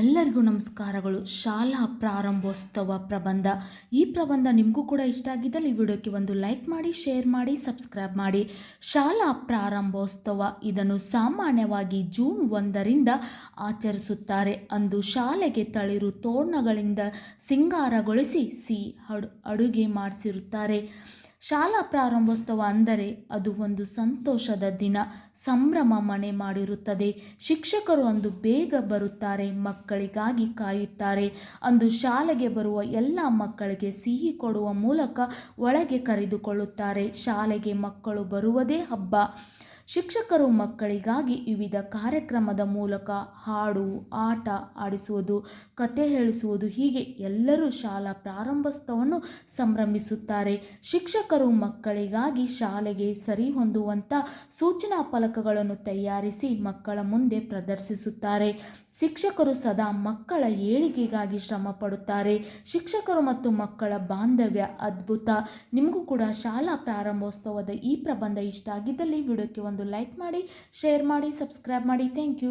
ಎಲ್ಲರಿಗೂ ನಮಸ್ಕಾರಗಳು. ಶಾಲಾ ಪ್ರಾರಂಭೋತ್ಸವ ಪ್ರಬಂಧ. ಈ ಪ್ರಬಂಧ ನಿಮಗೂ ಕೂಡ ಇಷ್ಟ ಆಗಿದ್ದಲ್ಲಿ ಈ ವಿಡಿಯೋಕ್ಕೆ ಒಂದು ಲೈಕ್ ಮಾಡಿ, ಶೇರ್ ಮಾಡಿ, ಸಬ್ಸ್ಕ್ರೈಬ್ ಮಾಡಿ. ಶಾಲಾ ಪ್ರಾರಂಭೋತ್ಸವ ಇದನ್ನು ಸಾಮಾನ್ಯವಾಗಿ ಜೂನ್ ಒಂದರಿಂದ ಆಚರಿಸುತ್ತಾರೆ. ಅಂದು ಶಾಲೆಗೆ ತಳಿರು ತೋರಣಗಳಿಂದ ಸಿಂಗಾರಗೊಳಿಸಿ ಸಿ ಅಡು ಅಡುಗೆ ಮಾಡಿಸಿರುತ್ತಾರೆ. ಶಾಲಾ ಪ್ರಾರಂಭೋತ್ಸವ ಅಂದರೆ ಅದು ಒಂದು ಸಂತೋಷದ ದಿನ. ಸಂಭ್ರಮ ಮನೆ ಮಾಡಿರುತ್ತದೆ. ಶಿಕ್ಷಕರು ಅಂದು ಬೇಗ ಬರುತ್ತಾರೆ, ಮಕ್ಕಳಿಗಾಗಿ ಕಾಯುತ್ತಾರೆ. ಅಂದು ಶಾಲೆಗೆ ಬರುವ ಎಲ್ಲ ಮಕ್ಕಳಿಗೆ ಸಿಹಿ ಕೊಡುವ ಮೂಲಕ ಒಳಗೆ ಕರೆದುಕೊಳ್ಳುತ್ತಾರೆ. ಶಾಲೆಗೆ ಮಕ್ಕಳು ಬರುವುದೇ ಹಬ್ಬ. ಶಿಕ್ಷಕರು ಮಕ್ಕಳಿಗಾಗಿ ವಿವಿಧ ಕಾರ್ಯಕ್ರಮದ ಮೂಲಕ ಹಾಡು, ಆಟ ಆಡಿಸುವುದು, ಕತೆ ಹೇಳಿಸುವುದು ಹೀಗೆ ಎಲ್ಲರೂ ಶಾಲಾ ಪ್ರಾರಂಭೋತ್ಸವವನ್ನು ಸಂಭ್ರಮಿಸುತ್ತಾರೆ. ಶಿಕ್ಷಕರು ಮಕ್ಕಳಿಗಾಗಿ ಶಾಲೆಗೆ ಸರಿ ಹೊಂದುವಂಥ ಸೂಚನಾ ಫಲಕಗಳನ್ನು ತಯಾರಿಸಿ ಮಕ್ಕಳ ಮುಂದೆ ಪ್ರದರ್ಶಿಸುತ್ತಾರೆ. ಶಿಕ್ಷಕರು ಸದಾ ಮಕ್ಕಳ ಏಳಿಗೆಗಾಗಿ ಶ್ರಮ ಪಡುತ್ತಾರೆ. ಶಿಕ್ಷಕರು ಮತ್ತು ಮಕ್ಕಳ ಬಾಂಧವ್ಯ ಅದ್ಭುತ. ನಿಮಗೂ ಕೂಡ ಶಾಲಾ ಪ್ರಾರಂಭೋತ್ಸವದ ಈ ಪ್ರಬಂಧ ಇಷ್ಟ ಆಗಿದ್ದಲ್ಲಿ ವಿಡಿಯೋಕ್ಕೆ ಒಂದು ಲೈಕ್ ಮಾಡಿ ಶೇರ್ ಮಾಡಿ ಸಬ್ಸ್ಕ್ರೈಬ್ ಮಾಡಿ. Thank you